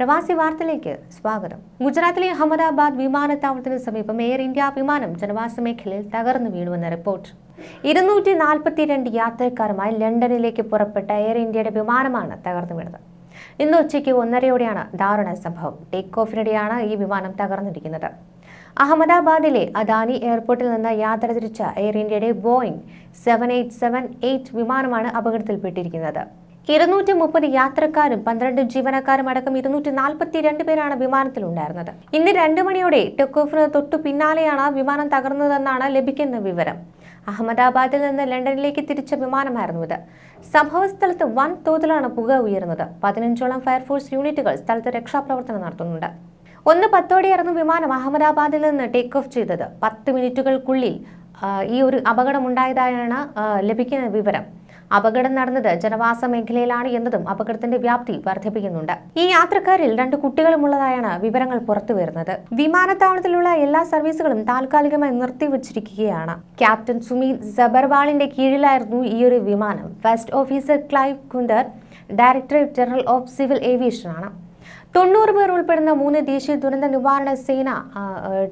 പ്രവാസി വാർത്തയിലേക്ക് സ്വാഗതം. ഗുജറാത്തിലെ അഹമ്മദാബാദ് വിമാനത്താവളത്തിന് സമീപം എയർ ഇന്ത്യ വിമാനം ജനവാസ മേഖലയിൽ തകർന്നു വീണുവെന്ന റിപ്പോർട്ട്. ഇരുന്നൂറ്റി നാൽപ്പത്തിരണ്ട് യാത്രക്കാരുമായി ലണ്ടനിലേക്ക് പുറപ്പെട്ട എയർ ഇന്ത്യയുടെ വിമാനമാണ് തകർന്നു വീണത്. ഇന്ന് ഉച്ചയ്ക്ക് ഒന്നരയോടെയാണ് ദാരുണ സംഭവം. ടേക്ക് ഓഫിനിടെയാണ് ഈ വിമാനം തകർന്നിരിക്കുന്നത്. അഹമ്മദാബാദിലെ അദാനി എയർപോർട്ടിൽ നിന്ന് യാത്ര തിരിച്ച എയർ ഇന്ത്യയുടെ Boeing seven eight seven eight വിമാനമാണ് അപകടത്തിൽപ്പെട്ടിരിക്കുന്നത്. ഇരുന്നൂറ്റി മുപ്പത് യാത്രക്കാരും പന്ത്രണ്ട് ജീവനക്കാരും അടക്കം ഇരുന്നൂറ്റി നാൽപ്പത്തി രണ്ട് പേരാണ് വിമാനത്തിലുണ്ടായിരുന്നത്. ഇന്ന് രണ്ട് മണിയോടെ ടേക്ക് ഓഫിന് തൊട്ടു പിന്നാലെയാണ് വിമാനം തകർന്നതെന്നാണ് ലഭിക്കുന്ന വിവരം. അഹമ്മദാബാദിൽ നിന്ന് ലണ്ടനിലേക്ക് തിരിച്ച വിമാനമായിരുന്നു ഇത്. സംഭവസ്ഥലത്ത് വൻ തോതിലാണ് പുക ഉയർന്നത് പതിനഞ്ചോളം ഫയർഫോഴ്സ് യൂണിറ്റുകൾ സ്ഥലത്ത് രക്ഷാപ്രവർത്തനം നടത്തുന്നുണ്ട്. ഒന്ന് പത്തോടെയായിരുന്നു വിമാനം അഹമ്മദാബാദിൽ നിന്ന് ടേക്ക് ഓഫ് ചെയ്തത്. പത്ത് മിനിറ്റുകൾക്കുള്ളിൽ ഈ ഒരു അപകടമുണ്ടായതായാണ് ലഭിക്കുന്ന വിവരം. അപകടം നടന്നത് ജനവാസ മേഖലയിലാണ് എന്നതും അപകടത്തിന്റെ വ്യാപ്തി വർദ്ധിപ്പിക്കുന്നുണ്ട്. ഈ യാത്രക്കാരിൽ രണ്ട് കുട്ടികളുമുള്ളതായാണ് വിവരങ്ങൾ പുറത്തു വരുന്നത് വിമാനത്താവളത്തിലുള്ള എല്ലാ സർവീസുകളും താൽക്കാലികമായി നിർത്തിവച്ചിരിക്കുകയാണ്. ക്യാപ്റ്റൻ സുമീത് ജബർവാളിന്റെ കീഴിലായിരുന്നു ഈ ഒരു വിമാനം. First officer Clive Kunder directorate general of civil aviation ആണ് തൊണ്ണൂറ് പേർ ഉൾപ്പെടുന്ന മൂന്ന് ദേശീയ ദുരന്ത നിവാരണ സേന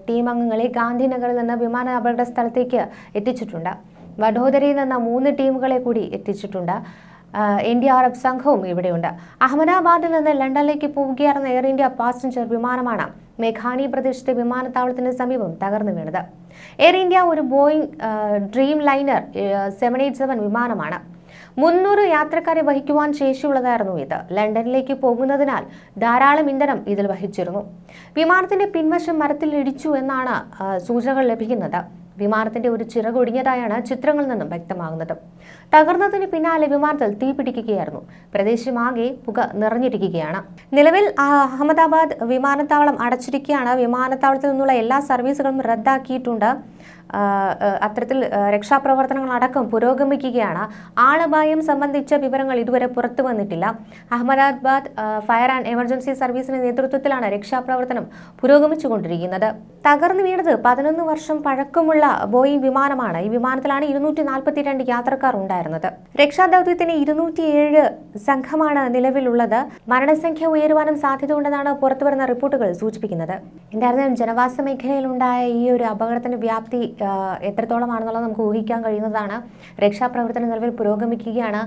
ടീം അംഗങ്ങളെ ഗാന്ധിനഗറിൽ നിന്ന് വിമാന അപകട സ്ഥലത്തേക്ക് എത്തിച്ചിട്ടുണ്ട്. വഡോദരയിൽ നിന്ന് മൂന്ന് ടീമുകളെ കൂടി എത്തിച്ചിട്ടുണ്ട്. ആർ എഫ് സംഘവും ഇവിടെയുണ്ട്. അഹമ്മദാബാദിൽ നിന്ന് ലണ്ടനിലേക്ക് പോവുകയായിരുന്ന എയർ ഇന്ത്യ പാസഞ്ചർ വിമാനമാണ് മേഘാനി പ്രദേശത്തെ വിമാനത്താവളത്തിന് സമീപം തകർന്നു വീണത്. എയർ ഇന്ത്യ ഒരു Boeing dreamliner seven eight seven വിമാനമാണ്. മുന്നൂറ് യാത്രക്കാരെ വഹിക്കുവാൻ ശേഷിയുള്ളതായിരുന്നു ഇത്. ലണ്ടനിലേക്ക് പോകുന്നതിനാൽ ധാരാളം ഇന്ധനം ഇതിൽ വഹിച്ചിരുന്നു. വിമാനത്തിന്റെ പിൻവശം മരത്തിൽ ഇടിച്ചു എന്നാണ് സൂചനകൾ ലഭിക്കുന്നത്. വിമാനത്തിന്റെ ഒരു ചിറകൊടിഞ്ഞതായാണ് ചിത്രങ്ങളിൽ നിന്നും വ്യക്തമാകുന്നത്. തകർന്നതിന് പിന്നാലെ വിമാനത്തിൽ തീപിടിക്കുകയായിരുന്നു പ്രദേശമാകെ പുക നിറഞ്ഞിരിക്കുകയാണ്. നിലവിൽ അഹമ്മദാബാദ് വിമാനത്താവളം അടച്ചിരിക്കുകയാണ്. വിമാനത്താവളത്തിൽ നിന്നുള്ള എല്ലാ സർവീസുകളും റദ്ദാക്കിയിട്ടുണ്ട്. അത്തരത്തിൽ രക്ഷാപ്രവർത്തനങ്ങളടക്കം പുരോഗമിക്കുകയാണ്. ആളപായം സംബന്ധിച്ച വിവരങ്ങൾ ഇതുവരെ പുറത്തു വന്നിട്ടില്ല. അഹമ്മദാബാദ് ഫയർ ആൻഡ് എമർജൻസി സർവീസിന്റെ നേതൃത്വത്തിലാണ് രക്ഷാപ്രവർത്തനം പുരോഗമിച്ചുകൊണ്ടിരിക്കുന്നത്. തകർന്നു വീണത് പതിനൊന്ന് വർഷം പഴക്കമുള്ള ബോയിങ് വിമാനമാണ്. ഈ വിമാനത്തിലാണ് ഇരുന്നൂറ്റി നാൽപ്പത്തിരണ്ട് യാത്രക്കാർ ഉണ്ടായിരുന്നത്. രക്ഷാദൗത്യത്തിന് ഇരുന്നൂറ്റിയേഴ് സംഘമാണ് നിലവിലുള്ളത്. മരണസംഖ്യ ഉയരുവാനും സാധ്യതയുണ്ടെന്നാണ് പുറത്തുവരുന്ന റിപ്പോർട്ടുകൾ സൂചിപ്പിക്കുന്നത്. എന്തായിരുന്നാലും ജനവാസ മേഖലയിലുണ്ടായ ഈ ഒരു അപകടത്തിന്റെ വ്യാപ്തി ആ, എത്രത്തോളമാണെന്നുള്ളത് നമുക്ക് ഊഹിക്കാൻ കഴിയുന്നതാണ്. രക്ഷാപ്രവർത്തന നിലവിൽ പുരോഗമിക്കുകയാണ്.